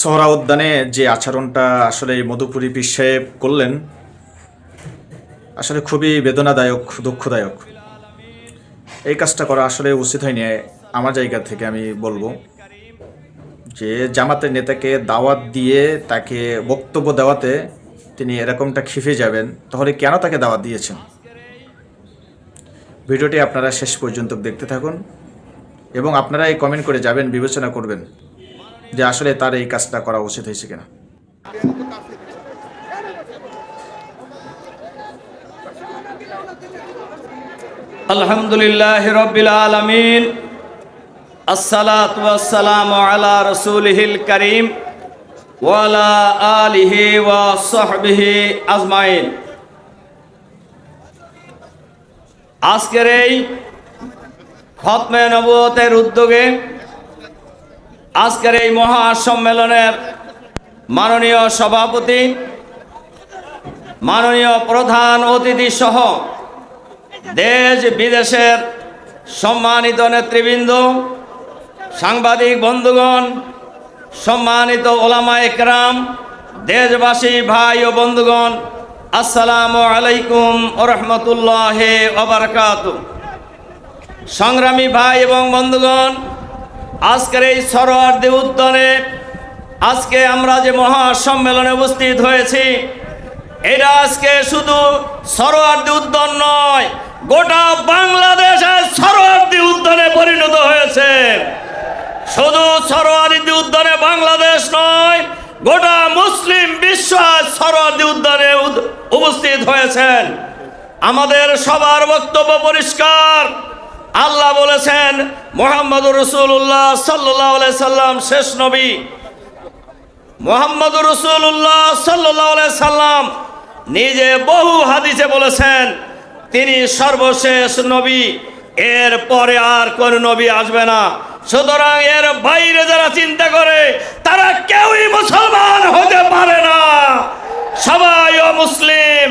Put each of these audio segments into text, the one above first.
সোহরা উদ্যানে যে আচরণটা আসলে মধুপুরী পীর করলেন, আসলে খুবই বেদনাদায়ক, দুঃখদায়ক। এই কাজটা করা আসলে উচিত হয়নি, আমার জায়গা থেকে আমি বলব। যে জামাতের নেতাকে দাওয়াত দিয়ে তাকে বক্তব্য দেওয়াতে তিনি এরকমটা খিফে যাবেন, তাহলে কেন তাকে দাওয়াত দিয়েছেন? ভিডিওটি আপনারা শেষ পর্যন্ত দেখতে থাকুন এবং আপনারা এই কমেন্ট করে যাবেন, বিবেচনা করবেন। যে আসলে তার এই কাজটা করা উচিত হয়েছে কিনা। আলহামদুলিল্লাহ রবিল আলমিন। আসসালাতু ওয়াসসালামু আলা করিম ওয়ালা আলিহি ওয়া আজমাইন। আজকের এই খতমে নবতের উদ্যোগে আজকের এই মহাসম্মেলনের মাননীয় সভাপতি, মাননীয় প্রধান অতিথি সহ দেশ বিদেশের সম্মানিত নেতৃবৃন্দ, সাংবাদিক বন্ধুগণ, সম্মানিত ওলামা একরাম, দেশবাসী ভাই ও বন্ধুগণ, আসসালামু আলাইকুম রহমতুল্লাহ ওবরকাত সংগ্রামী ভাই এবং বন্ধুগণ আজকের এই সরোয়ার্দি উদ্যানে আজকে আমরা যে মহাসম্মেলনে উপস্থিত হয়েছি, এটা আজকে শুধু সরোয়ার্দি উদ্যান নয়, গোটা বাংলাদেশের সরোয়ার্দি উদ্যানে পরিণত হয়েছে। শুধু সরোয়ার্দি উদ্যানে বাংলাদেশ নয়, গোটা মুসলিম বিশ্ব সরোয়ার্দি উদ্যানে উদ- উপস্থিত হয়েছেন। আমাদের সবার বক্তব্য পরিষ্কার। বলেছেন মোহাম্মদ রসুল্লাহ সাল্লাহ সাল্লাম শেষ নবী। মোহাম্মদ রসুল্লাহ সাল্লাহ সাল্লাম নিজে বহু হাদিসে বলেছেন, তিনি সর্বশেষ নবী এর পরে আর কোন নবী আসবে না। সুতরাং এর বাইরে যারা চিন্তা করে, তারা কেউই মুসলমান হতে পারে না। সবাই মুসলিম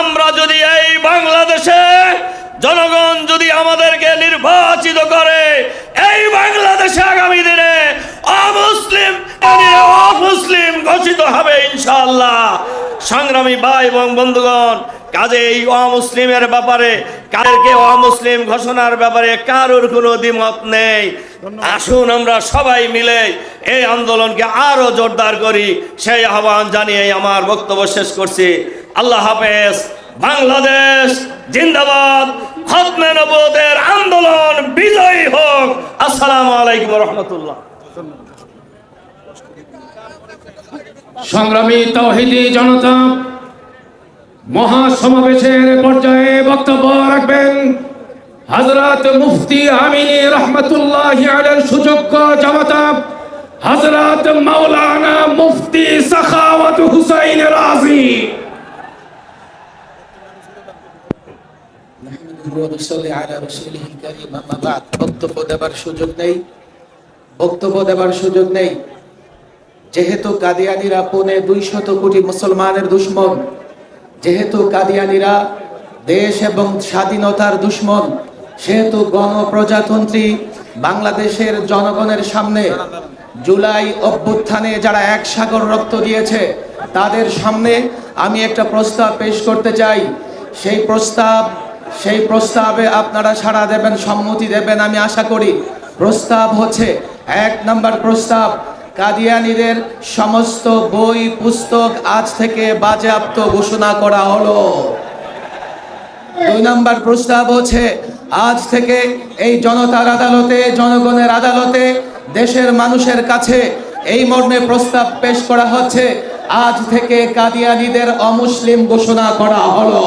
আমরা যদি এই বাংলাদেশে জনগণ যদি আমাদেরকে নির্বাচিত করে এই বাংলাদেশে আগামী দিনে অমুসলিম অমুসলিম ঘোষিত হবে ইনশাল্লাহ সংগ্রামী ভাই এবং বন্ধুগণ কাজে এই অমুসলিমের ব্যাপারে কাদেরকে অমুসলিম ঘোষণার ব্যাপারে কারোর কোনো দ্বিমত নেই। আসুন আমরা সবাই মিলে এই আন্দোলনকে আরও জোরদার করি। সেই আহ্বান জানিয়ে আমার বক্তব্য শেষ করছি। আল্লাহ হাফেজ। বাংলাদেশ জিন্দাবাদ। খতমে নবতের আন্দোলন বিজয়ী হোক। আসসালামু আলাইকুম রহমতুল্লাহ। সংগ্রামী তৌহিদি জনতা, মহাসমাবেশের পর্যায়ে বক্তব্য রাখবেন হজরত মুফতি আমিনী রহমতুল্লাহ সুযোগ্য জামাতা হজরত মাওলানা মুফতি বক্তব্য দেবার সুযোগ নেই। বক্তব্য দেবার সুযোগ নেই। যেহেতু কাদিয়ানিরা পৌনে দুইশত কোটি মুসলমানের দুশ্মন, যেহেতু কাদিয়ানিরা দেশ এবং স্বাধীনতার দুশ্মন, সেহেতু গণপ্রজাতন্ত্রী বাংলাদেশের জনগণের সামনে জুলাই অভ্যুত্থানে যারা এক সাগর রক্ত দিয়েছে, তাদের সামনে আমি একটা প্রস্তাব পেশ করতে চাই। সেই প্রস্তাব সেই প্রস্তাবে আপনারা সাড়া দেবেন, সম্মতি দেবেন, আমি আশা করি। প্রস্তাব হচ্ছে এক নম্বর প্রস্তাব। কাদিয়ানিদের সমস্ত বই, পুস্তক আজ থেকে বাজেয়াপ্ত ঘোষণা করা হলো। দুই নম্বর প্রস্তাব হচ্ছে, আজ থেকে এই জনতার আদালতে, জনগণের আদালতে, দেশের মানুষের কাছে এই মর্মে প্রস্তাব পেশ করা হচ্ছে, আজ থেকে কাদিয়ানিদের অমুসলিম ঘোষণা করা হলো।